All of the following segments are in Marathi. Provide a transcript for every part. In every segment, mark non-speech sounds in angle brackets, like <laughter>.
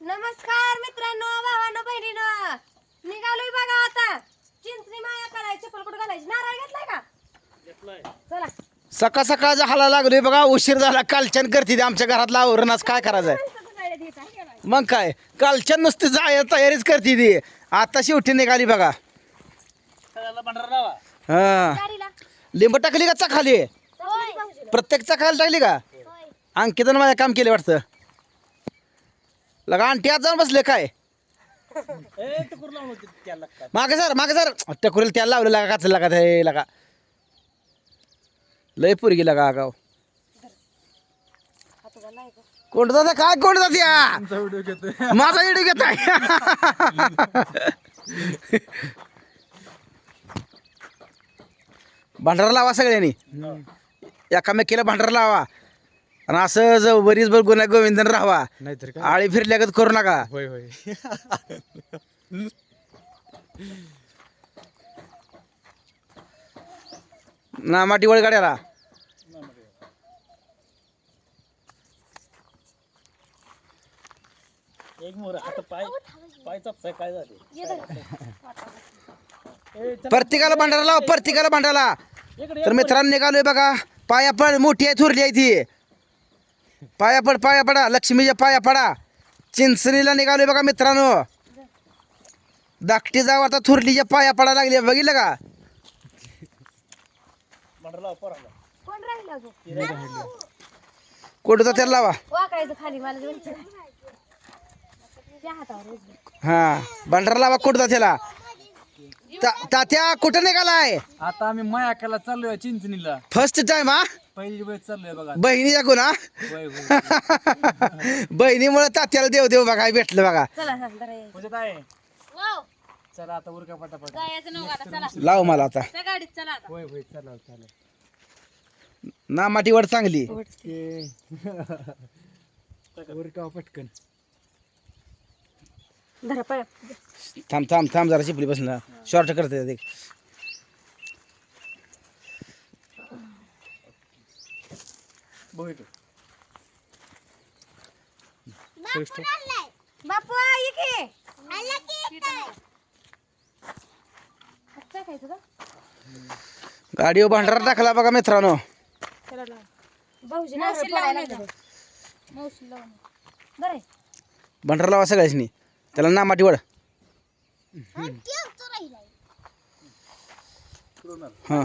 नमस्कार मित्रांनो भावांनो बहिणीनो. निघालोय बघा आता. चिंचणी माया करायची चप्पल कुठं घालायची? नारळ घेतलाय का? चला. सकाळ सकाळ हाला लागलोय बघा उशीर झाला कालच्यान करते ते आमच्या घरातला आवरणच काय करायचंय? मग काय कालच्यान नुसती जाय तयारीच करते ती. आता शेवटी निघाली बघा. हा. लिंब टाकली का चाखाली? प्रत्येक चाखायला टाकली का? अंकितन माझ्या काम केले वाटतं. लगा आंटी आज जाऊन बसले काय? मागे सर मागे सर. टकुरीला त्याला लावलं लागा काच लागा ते लागा. लय पोरगी लागा गाव कोण जाता काय कोण जात्या माझा व्हिडिओ घेत भांडारा लावा सगळ्यांनी. एकामेकीला भांडारा लावा. आणि असं ज बरीच भर गुन्हा गोविंदन राहावा. नाहीतर काय? आळी फिरल्यागत करू नका. होय होय. ना माटी वळ गाड्याला. एक मोर आता पाय पाय चापसाय काय झाले? प्रत्येकाला भांडारा लावा प्रत्येकाला भांडाला तर मित्रांनो निघालोय बघा. पाया पड मोठी आहे थोरली आहे ती. पाया पड पाया पडा. लक्ष्मीच्या पाया पडा. चिंचणीला निघालोय बघा मित्रांनो. धाकटी जाव आता थोरलीच्या पाया पडा लागली बघितलं का? कोण तर त्याला लावा. हा. भांडारा लावा कुठं त्याला. तात्या कुठं निघालाय? आता आम्ही मयाकाला चाललोय चिंचणीला. फर्स्ट टाइम हा? पहिली वेळ चाललोय बघा बहिणीच्या गुन्हा? होय होय. <laughs> बहिणीमुळे तात्याला देव देव बघा भेटलं बघा. चला हा. म्हणजे काय? चला आता उरका पटापट. जायचं नव्हतं आता चला. लाव मला आता. त्या गाडीत चला आता. होय होय चला चला. ना माटीवर चांगली. <laughs> उरका पटकन. धरा थांब थांब थांब जरा शिपली बसला शॉर्ट करते ते बघतो बापू ये की. टाकायचं का गाडीवर भांडारा टाकला बघा मित्रांनो. लाव. भांडारा लावा सगळ्यासनी त्याला ना माटीवर हा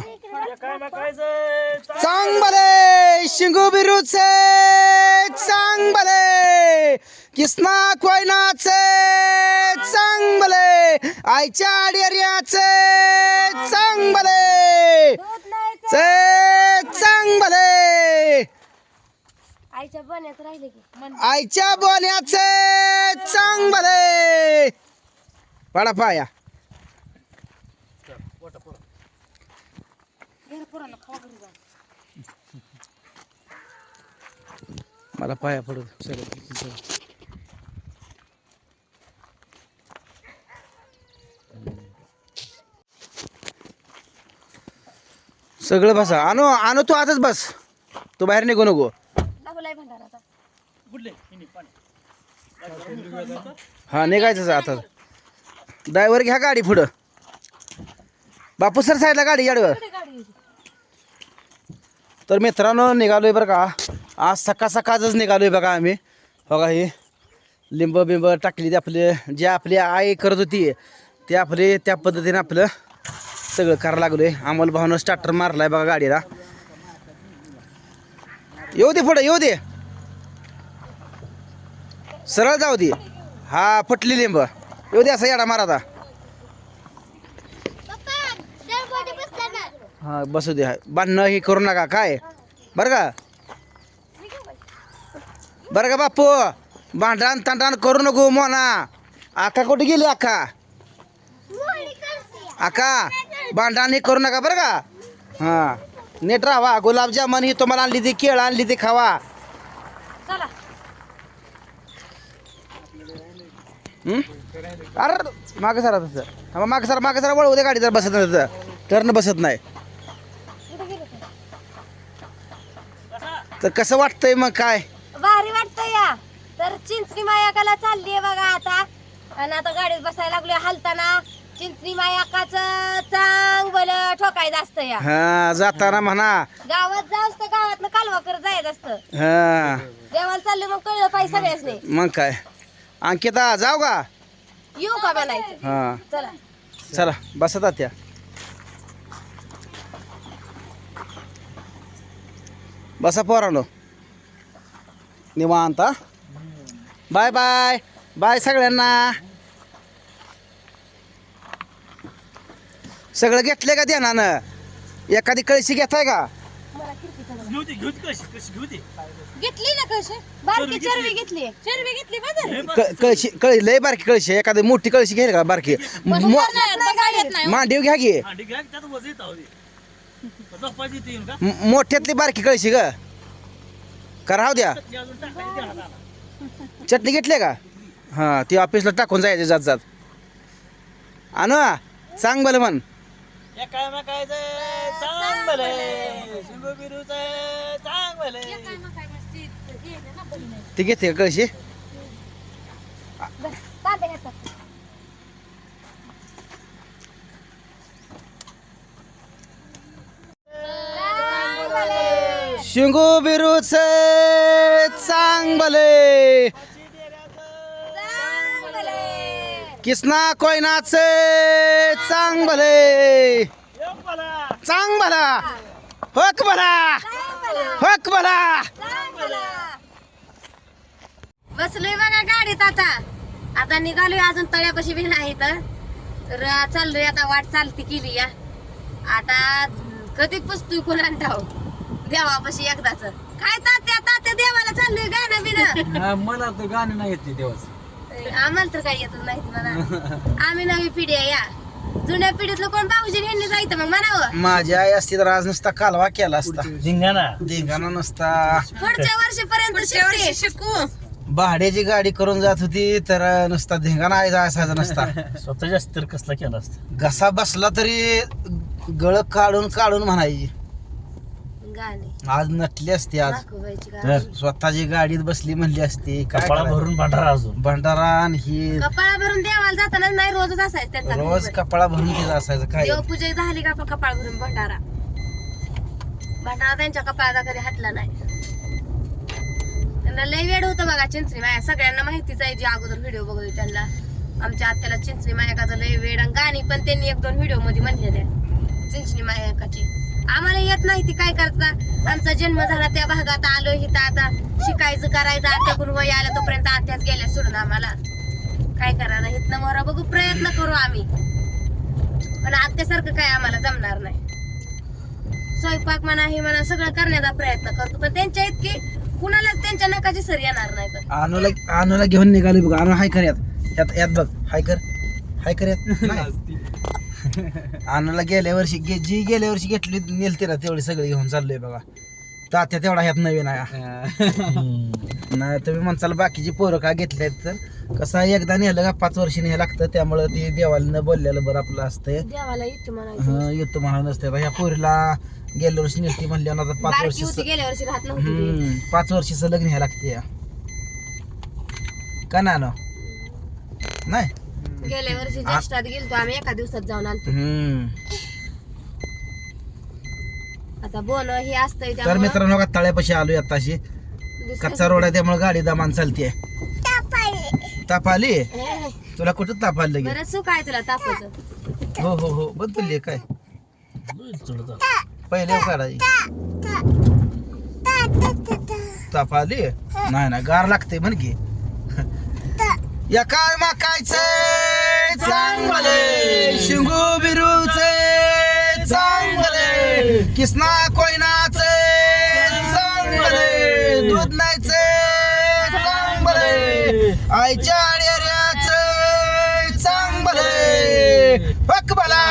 बघायचं चांगले शिंगू बिरूचे चांगले किसना कोयनाचे चांगले आईच्या आडेर्याचे चांगले दूध नाही चे चांगले आईच्या बन्यात राहिले की. आईच्या बोल्याचे चांगले पाडा पाया. मला पाया पडू. सगळं सगळं बसा. आणो आणो तू आताच बस. तू बाहेर निघू नको. हा निघायचं आता. ड्रायव्हर घ्या गाडी पुढं. बापू सर साईडला गाडी गाडीवर तर मित्रांनो निघालोय बरं का. आज सकाळ सकाळच निघालोय बघा आम्ही. बघा हे लिंब बिंब टाकली ते आपले जे आपली आई करत होती ते आपले त्या पद्धतीने आपलं सगळं करायला लागलोय. अमोल भावनं स्टार्टर मारलाय बघा गाडीला. येऊ दे पुढं येऊ दे. सरळ जाऊ दे. हा फुटली लिंब. येऊ दे असं याडा मारा आता. हा बसू दे. बांधणं हे करू नका. काय? बरं का? बरं का बापू? भांडण तांडण करू नको मोना. आका कुठे गेली आका? आका भांडण हे करू नका बरं का? हां. नीट राहा. गुलाबजामुन ही तुम्हाला आणली ती केळ आणली ती खावा? अरे मागं सरा तसं. मागं सरा मागं सरा वळ उद्या गाडी जर बसत नाही तसं. टर्न बसत नाही कुठे गेले ते? तर कसं वाटतंय मग काय? भारी वाटतं या. तर चिंच चिंचणी मायाकाला चाललीये बघा आता. आणि आता गाडीत बसायला लागलोय हलताना. चिंचणी मायाकाच चांग बल ठोकायचं असतं या. हा जाताना म्हणा. गावात जाऊस तर गावात कालवा करत जायचं असतं. हा. देवाला चालले मग कळलं पाहिजे सगळ्याच मग काय? अंकिता जाऊ का? येऊ का म्हणायचं? हा. चला. चला बसत त्या बसा पोरानो. निवांत हा? बाय बाय बाय सगळ्यांना. सगळं घेतले का ध्यानानं? एखादी कळशी घेताय का? घेऊ दे घेऊ दे कशी कशी घेऊ दे घेतली ना कशी बारकी चरवी घेतली. चरवी घेतली बघ क- कळशी कळी लय बारकी कळशी आहे. एखादी मोठी कळशी घ्याल का बारकी? मो- मांडीव घ्या की. म- मोठ्यातली बारकी कळशी ग. का राहू द्या. चटणी घेतली का? हां ती ऑफिसला टाकून जायचं जात जात. आणू हा, सांग बरं म्हण. ती घेते का कळशी? तांबे घेतात शिंगू बिरूच चांगले किसना कोयनाच चांगले चांग भला हक भला हक भला बसलोय बघा गाडीत आता. आता निघालोय अजून तळ्यापाशी बी नाही तर चाललोय आता वाट चालती केली या. आता कधी पुसतोय कुणाला ठाव देवापाशी एकदाच. काय तात्या तात्या देवाला चाललोय गाणं बिन हा, मला तर गाणे नाही येत देवाच. आम्हाला तर काही येतच नाही म्हणा. आम्ही नवी पिढी आहे या. जुन्या पिढीतलं कोण भाऊजी ह्यांनी जायचं मग म्हणावं. माझी आई असती तर आज नुसता कालवा केला असता. धिंगाणा धिंगाणा नसता. पुढच्या वर्षीपर्यंत शिकू. भाड्याची गाडी करून जात होती तर नुसता धिंगाणा आई असायचा नसता. स्वतःच्या अस्तर कसला केला असता. घसा बसला तरी गळ काढून काढून म्हणायची. गाणे. आज नटली असती आज. गाणी. स्वतःची गाडीत बसली म्हणली असती. काय कपाळा करायचं? भरून भांडारा अजून. भंडारा आणि ही कपाळा भरून देवाला जाताना नाही रोजच असायचं त्यांचा रोज गणपती. कपाळा भरून तिथं असायचं. काय? देवपूजा झाली का आपण कपाळ भरून? भंडारा. भंडारा त्यांच्या कपाळाचा कधी हटला नाही. त्यांना लय वेळ होतं बघा चिंचणी माया. सगळ्यांना माहितीच आहे जी अगोदर व्हिडिओ बघतोय त्यांना. आमच्या आत्याला चिंचणी मायकाचं लय वेळ आणि गाणी पण त्यांनी एक दोन व्हिडिओमध्ये म्हणलेल्या चिंचणी मायकाची. आम्हाला येत नाही ती काय करता? आमचा जन्म झाला त्या भागात आलो इथं आता. शिकायचं करायचं आत्याकडून वय आलं तोपर्यंत आत्याच गेल्या सोडून आम्हाला. काय करायला इथनं मोरा बघू प्रयत्न करू आम्ही. पण आत्यासारखं काय आम्हाला जमणार नाही. स्वयंपाक म्हणा हे म्हणा सगळं करण्याचा प्रयत्न करतो. पण त्यांच्या इतकी कुणालाच त्यांच्या नकाची सर येणार नाही अनुला अनुला घेऊन निघालो बघ. अनु हाय कर यात. यात यात बघ. हाय कर. हाय कर यात. <laughs> नाही. अनुला गेल्या वर्षी गे- जी गेल्या वर्षी घेतली नेलती ना तेवढी सगळी घेऊन चाललोय बघा. तात्या तेवढा ह्यात नवीन आहे. नाही तुम्ही म्हणसाल बाकीची पोरं का घेतले तर? कसं आहे एकदा नेलं का पाच वर्ष न्यायला लागतं त्यामुळं ते देवाला न बोललेलं बरं आपलं असतंय. देवाला इथं म्हणायचं. हं, येतो म्हणा नसते ह्या पोरीला गेल्या वर्षी नेलती म्हणल्यावर आता पाच बारकी वर्ष होती गेल्या वर्षी राहत नव्हती ती. हम्म, पाच वर्षाचं लग्न ह्या लागते या. का ना नाही? गेल्या वर्षी ज्येष्ठात गेलतो आम्ही एका दिवसात जाऊन हम्म. आता बोन हे असतंय तर त्यामुळं मित्रांनो का तळ्यापाशी आलोय आताशी दुसरं- कच्चा रोड आहे त्यामुळे गाडी दमान चालते ताप आली? हे, तुला कुठं ताप आली लगे बरं सुख आहे तुला तापाचं. हो हो हो. बंद पडली काय. पहिले काढायची ताप आली? नाही ना गार लागते म्हण की. या काय माकायचे? चांगले शिंगू बिरूचे चांगले किसना कोयनाचे चांगले दूध नाहीचे चांगले आईच्या डेऱ्याचे चांगले हक बला.